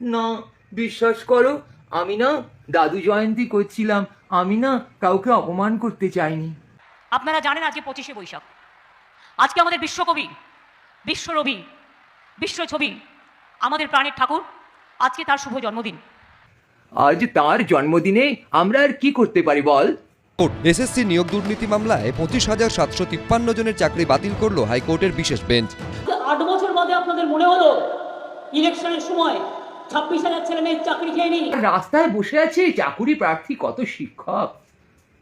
না বিশ্বাস করো আমি না দাদু জয়ন্তী করছিলাম। আমি না কাউকে অপমান করতে চাইনি। আপনারা জানেন আজকে পঁচিশে বৈশাখ। আজকে আমাদের বিশ্বকবি বিশ্বরবি বিশ্বছবি আমাদের প্রাণের ঠাকুর আজকে তার শুভ জন্মদিন। আজ তার জন্মদিনে আমরা আর কি করতে পারি বল? এসএসসি নিয়োগ দুর্নীতি মামলায় পঁচিশ হাজার সাতশো তিপ্পান্ন জনের চাকরি বাতিল করল হাইকোর্টের বিশেষ বেঞ্চ। আট বছর বাদে আপনাদের মনে হলো ইলেকশনের সময় ছাব্বিশ হাজার ছেলে মেয়ের চাকরি খেয়ে নি। রাস্তায় বসে আছে চাকুরি প্রার্থী কত শিক্ষক?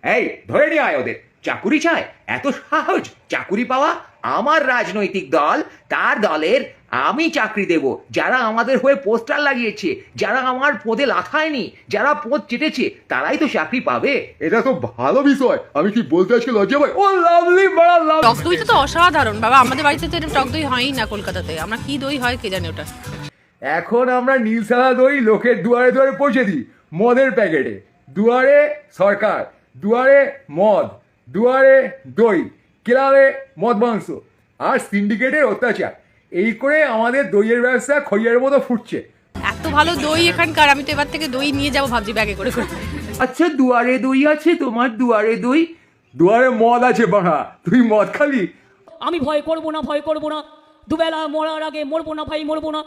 এই ধরে নিয়ে আয় ওদের। চাকুরি চায়? এত সহজ চাকুরি পাওয়া আমার রাজনৈতিক দল তার দলের আমি চাকরি দেব। যারা আমাদের হয়ে পোস্টার লাগিয়েছে যারা আমার পদে লাথায়নি যারা পদ চেটেছে তারাই তো চাকরি পাবে। এটা তো ভালো বিষয়। আমি কি বলতে আজকে লজ্জা পাই? ও লাভলি বড় লাভ টক দইটা তো অসাধারণ। বাবা আমাদের বাড়িতে তো এরকম টক দই হয়ই না কলকাতাতে। আমরা কি দই হয় কে জানে ওটা? এখন আমরা নীলসাদা দই লোকের দুয়ারে দুয়ারে পৌঁছে দিই মদের প্যাকেটে। দুয়ারে সরকার দুয়ারে মদ দুয়ারে দই ক্লাবে মদ মাংস আর সিন্ডিকেটের অত্যাচার। এই করে আমাদের দইয়ের ব্যবসা খইয়ের মতো ফুটছে। এত ভালো দই এখানকার আমি তো এবার থেকে দই নিয়ে যাব ভাবছি ব্যাগে করে করে। আচ্ছা দুয়ারে দই আছে তোমার দুয়ারে দই? দুয়ারে মদ আছে বাড়া। তুই মদ খালি? আমি ভয় করব না ভয় করব না। দুবেলা মরার আগে মরবো না ভাই মরবো না।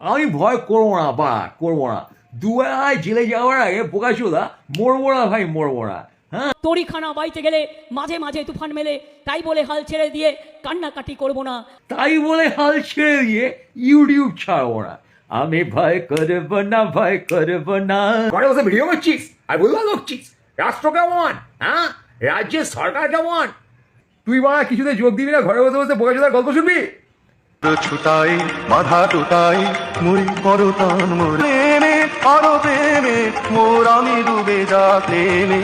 আমি ভয় করব না বা করব না। দুয়ারায় জেলে যাওয়ার আগে বোকাচোদা মরবো না ভাই মরবো না। হ্যাঁ? তরিখানা বাইতে গেলে মাঝে মাঝে তুফান মেলে তাই বলে হাল ছেড়ে দিয়ে কান্নাকাটি করব না। তাই বলে হাল ছেড়ে দিয়ে ইউটিউব ছাড়বো না। আমি ভয় করব না ভয় করব না। ঘরে বসে ভিডিও করছিস আর বলবা করছিস। রাষ্ট্র কেমন হ্যাঁ? রাজ্যের সরকার কেমন? তুই বাড়া কিছুতে যোগ দিবি না ঘরে বসে বসে বোকাচোদার গল্প শুনবি? ছুটাই মাথা টুটাই মুড়ি করতান মোর প্রেমে আরও প্রেমে মোর আমি ডুবে যা প্রেমে।